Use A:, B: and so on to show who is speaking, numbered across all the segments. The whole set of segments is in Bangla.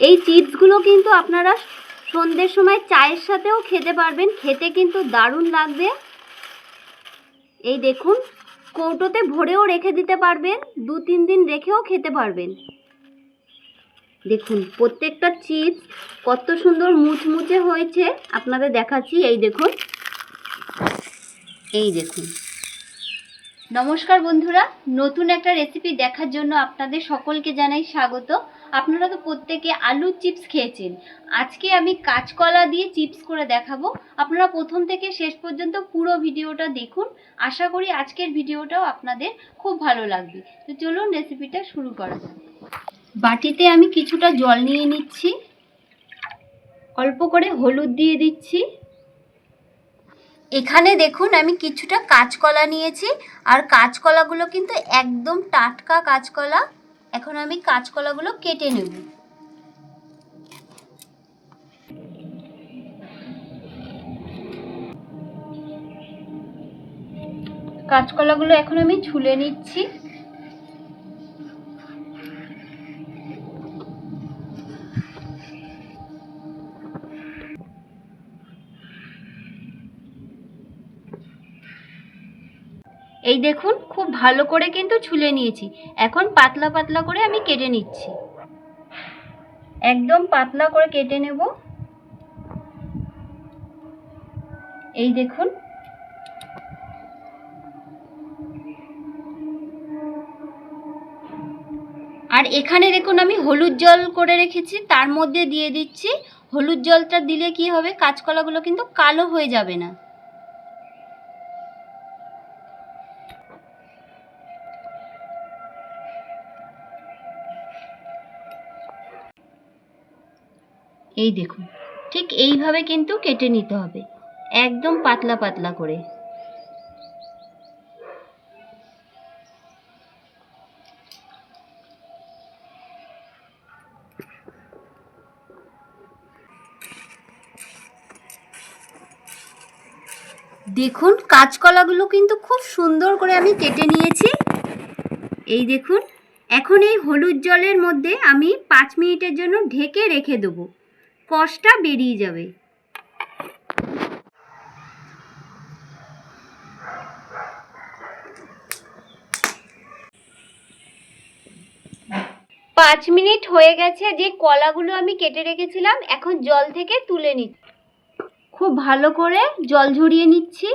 A: এই চিপসগুলো কিন্তু আপনারা সন্ধ্যের সময় চায়ের সাথেও খেতে পারবেন। খেতে কিন্তু দারুণ লাগবে। এই দেখুন, কৌটোতে ভরেও রেখে দিতে পারবেন, দু তিন দিন রেখেও খেতে পারবেন। দেখুন, প্রত্যেকটা চিপস কত সুন্দর মুচমুচে হয়েছে। আপনাদের দেখাচ্ছি, এই দেখুন। এই দেখুন। নমস্কার বন্ধুরা, নতুন একটা রেসিপি দেখার জন্য আপনাদের সকলকে জানাই স্বাগত। আপনারা তো প্রত্যেকে আলুর চিপস খেয়েছেন। আজকে আমি কাঁচকলা দিয়ে চিপস করে দেখাবো। আপনারা প্রথম থেকে শেষ পর্যন্ত পুরো ভিডিওটা দেখুন। আশা করি আজকের ভিডিওটাও আপনাদের খুব ভালো লাগবে। তো চলুন রেসিপিটা শুরু করা যাক। বাটিতে আমি কিছুটা জল নিয়ে নিচ্ছি। অল্প করে হলুদ দিয়ে দিচ্ছি। এখানে দেখুন, আমি কিছুটা কাঁচকলা নিয়েছি। আর কাঁচকলাগুলো কিন্তু একদম টাটকা কাঁচকলা। এখন আমি কাঁচকলাগুলো কেটে নেব। কাঁচকলাগুলো এখন আমি ছুলে নিচ্ছি। এই দেখুন, খুব ভালো করে কিন্তু ছুলে নিয়েছি। এখন পাতলা পাতলা করে আমি কেটে নিচ্ছি। একদম পাতলা করে কেটে নেব। এই দেখুন। আর এখানে দেখুন আমি হলুদ জল করে রেখেছি, তার মধ্যে দিয়ে দিচ্ছি। হলুদ জলটা দিলে কি হবে? কাঁচকলাগুলো কিন্তু কালো হয়ে যাবে না। এই দেখুন, ঠিক এইভাবে কিন্তু কেটে নিতে হবে, একদম পাতলা পাতলা করে। দেখুন, কাঁচকলাগুলো কিন্তু খুব সুন্দর করে আমি কেটে নিয়েছি। এই দেখুন, এখন এই হলুদ জলের মধ্যে আমি পাঁচ মিনিটের জন্য ঢেকে রেখে দেবো। কষটা বেরিয়ে যাবে। পাঁচ মিনিট হয়ে গেছে যে কলাগুলো আমি কেটে রেখেছিলাম এখন জল থেকে তুলে নিচ্ছি। খুব ভালো করে জল ঝরিয়ে নিচ্ছি।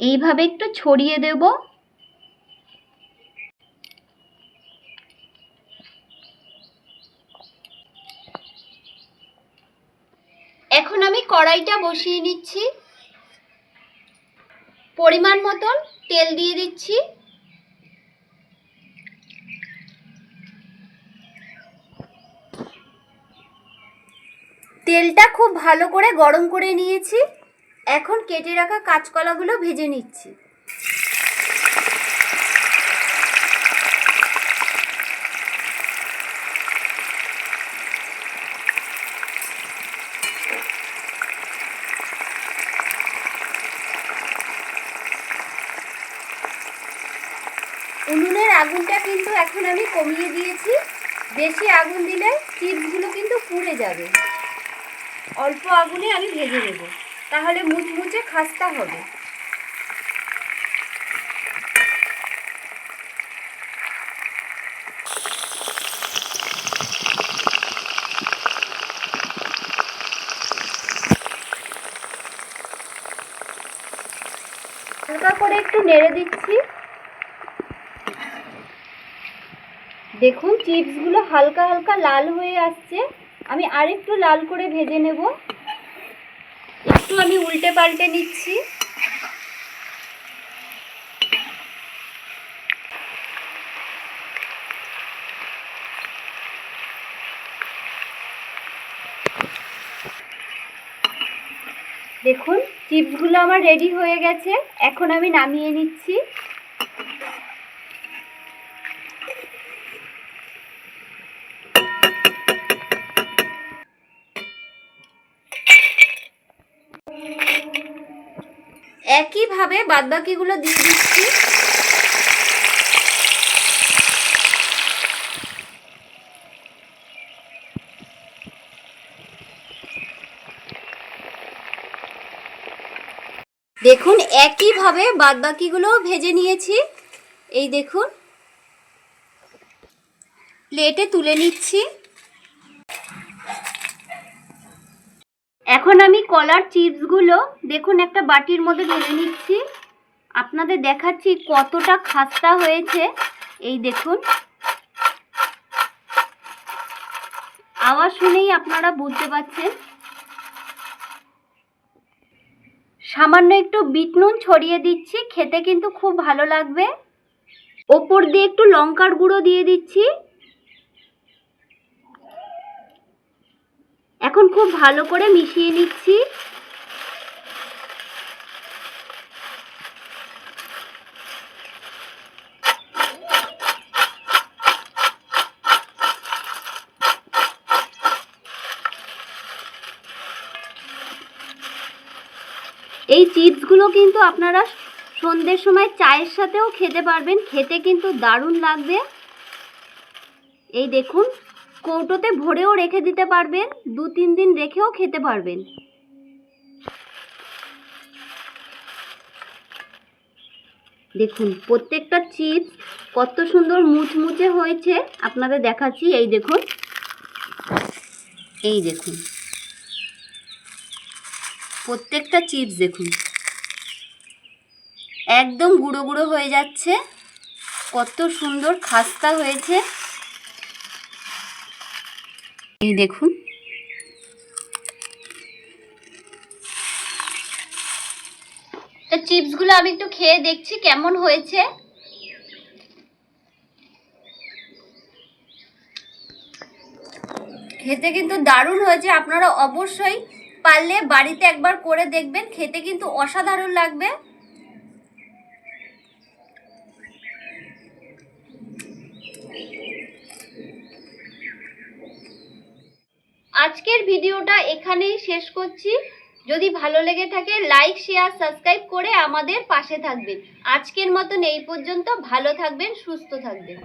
A: এইভাবে একটু ছড়িয়ে দেবো। এখন আমি কড়াইটা বসিয়ে নিচ্ছি পরিমাণ মতন তেল দিয়ে দিচ্ছি। তেলটা খুব ভালো করে গরম করে নিয়েছি। এখন কেটে রাখা কাঁচকলাগুলো ভেজে নিচ্ছি। আগুনটা কিন্তু এখন আমি কমিয়ে দিয়েছি। বেশি আগুন দিলে চিপসগুলো কিন্তু পুড়ে যাবে। অল্প আগুনে আমি ভেজে নেব। তাহলে মুচমুচে খাস্তা হবে। হালকা করে একটু নেড়ে দিচ্ছি। দেখুন, চিপসগুলো হালকা হালকা লাল হয়ে আসছে। আমি আরেকটু লাল করে ভেজে নেব। একটু আমি উল্টে পাল্টে নিচ্ছি। দেখুন, চিপসগুলো আমার রেডি হয়ে গেছে। এখন আমি নামিয়ে নিচ্ছি। একইভাবে বাদবাকিগুলো দিয়ে দিচ্ছি। দেখুন একইভাবে বাদবাকিগুলোও ভেজে নিয়েছি। এই দেখুন প্লেটে তুলে নিচ্ছি। এখন আমি কলার চিপসগুলো, দেখুন একটা বাটির মধ্যে ঢেলে নিচ্ছি। আপনাদের দেখাচ্ছি কতটা খাস্তা হয়েছে। এই দেখুন। আওয়াজ শুনেই আপনারা বুঝতে পারছেন। সামান্য একটু বিট নুন ছড়িয়ে দিচ্ছি, খেতে কিন্তু খুব ভালো লাগবে। ওপর দিয়ে একটু লঙ্কার গুঁড়ো দিয়ে দিচ্ছি। এখন খুব ভালো করে মিশিয়ে নিচ্ছি। এই চিপসগুলো কিন্তু আপনারা সন্ধ্যের সময় চায়ের সাথেও খেতে পারবেন, খেতে কিন্তু দারুণ লাগবে। এই দেখুন কৌটোতে ভরেও রেখে দিতে পারবেন, দু তিন দিন রেখেও খেতে পারবেন। দেখুন, প্রত্যেকটা চিপস কত সুন্দর মুচমুচে হয়েছে। আপনাদের দেখাচ্ছি, এই দেখুন। এই দেখুন। প্রত্যেকটা চিপস দেখুন। একদম গুঁড়ো গুঁড়ো হয়ে যাচ্ছে। কত সুন্দর খাস্তা হয়েছে। এই দেখুন। তো চিপসগুলো আমি একটু খেয়ে দেখছি কেমন হয়েছে। খেতে কিন্তু দারুণ হয়েছে, আপনারা অবশ্যই পারলে বাড়িতে একবার করে দেখবেন, খেতে কিন্তু অসাধারণ লাগবে। আজকের ভিডিওটা এখানেই শেষ করছি। যদি ভালো লেগে থাকে লাইক শেয়ার সাবস্ক্রাইব করে আমাদের পাশে থাকবেন। আজকের মতন এই পর্যন্ত। ভালো থাকবেন, সুস্থ থাকবেন।